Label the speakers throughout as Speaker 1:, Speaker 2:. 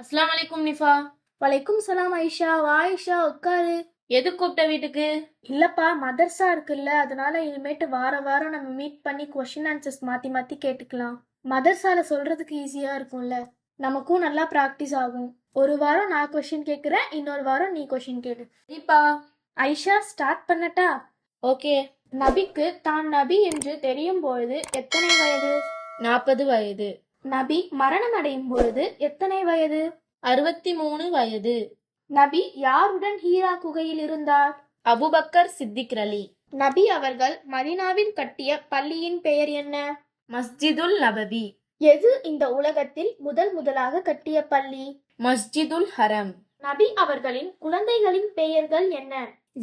Speaker 1: அஸ்ஸலாமு அலைக்கும் நிஃபா.
Speaker 2: வலைக்கும் சலாம் ஐஷா. வா ஐஷா உட்காரு.
Speaker 1: எது கூப்பிட்ட வீட்டுக்கு?
Speaker 2: இல்லப்பா மதர்சா இருக்குல்ல அதனால இனிமேட்டு வார வாரம் நம்ம மீட் பண்ணி கொஷின் ஆன்சர்ஸ் மாத்தி மாத்தி கேட்டுக்கலாம். மதர்சால சொல்றதுக்கு ஈஸியா இருக்கும்ல. நமக்கும் நல்லா ப்ராக்டிஸ் ஆகும். ஒரு வாரம் நான் கொஷின் கேட்குறேன் இன்னொரு வாரம் நீ கொஷின் கேளு.
Speaker 1: சரிப்பா
Speaker 2: ஐஷா ஸ்டார்ட் பண்ணட்டா?
Speaker 1: ஓகே.
Speaker 2: நபிக்கு தான் நபி என்று தெரியும் பொழுது எத்தனை வயது?
Speaker 1: நாற்பது வயது.
Speaker 2: நபி மரணம் அடையும் பொழுது எத்தனை வயது?
Speaker 1: அறுபத்தி மூணு வயது.
Speaker 2: நபி யாருடன் ஹீரா குகையில் இருந்தார்?
Speaker 1: அபுபக்கர் சித்திக் அலி
Speaker 2: நபி அவர்கள் மதீனாவில் கட்டிய பள்ளியின் பெயர் என்ன?
Speaker 1: மஸ்ஜிதுல் நபவி.
Speaker 2: எது இந்த உலகத்தில் முதல் முதலாக கட்டிய பள்ளி?
Speaker 1: மஸ்ஜிதுல் ஹரம்.
Speaker 2: நபி அவர்களின் குழந்தைகளின் பெயர்கள் என்ன?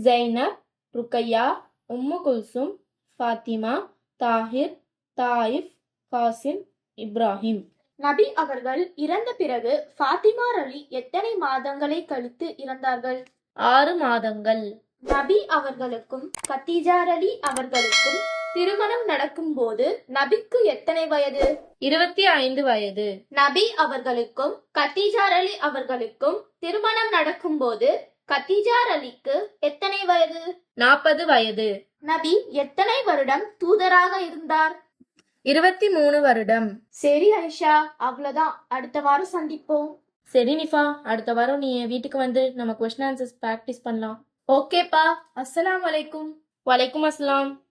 Speaker 1: ஜைனப் ருக்கையா உம்மு குல்சும் ஃபாத்திமா தாஹிர் தாயிஃப் காசிம் இப்ராஹிம்.
Speaker 2: நபி அவர்கள் இறந்த பிறகு ஃபாத்திமா அலி எத்தனை மாதங்களை கழித்து இறந்தார்கள்?
Speaker 1: ஆறு மாதங்கள்.
Speaker 2: நபி அவர்களுக்கும் கத்தீஜார் அலி அவர்களுக்கும் திருமணம் நடக்கும்போது நபிக்கு எத்தனை வயது?
Speaker 1: இருபத்தி ஐந்து வயது.
Speaker 2: நபி அவர்களுக்கும் கத்தீஜார் அலி அவர்களுக்கும் திருமணம் நடக்கும்போது கத்தீஜார் அலிக்கு எத்தனை வயது?
Speaker 1: நாற்பது வயது.
Speaker 2: நபி எத்தனை வருடம் தூதராக இருந்தார்?
Speaker 1: இருபத்தி மூணு வருடம்.
Speaker 2: சரி ஐஷா அவ்வளவுதான். அடுத்த வாரம் சந்திப்போம்.
Speaker 1: சரி நிஃபா. அடுத்த வாரம் நீ என் வீட்டுக்கு வந்து நம்ம கொஸ்டின் ஆன்சர்ஸ் ப்ராக்டிஸ் பண்ணலாம்.
Speaker 2: ஓகேப்பா. அஸ்ஸலாமு அலைக்கும்.
Speaker 1: வலைக்கும் அஸ்ஸலாம்.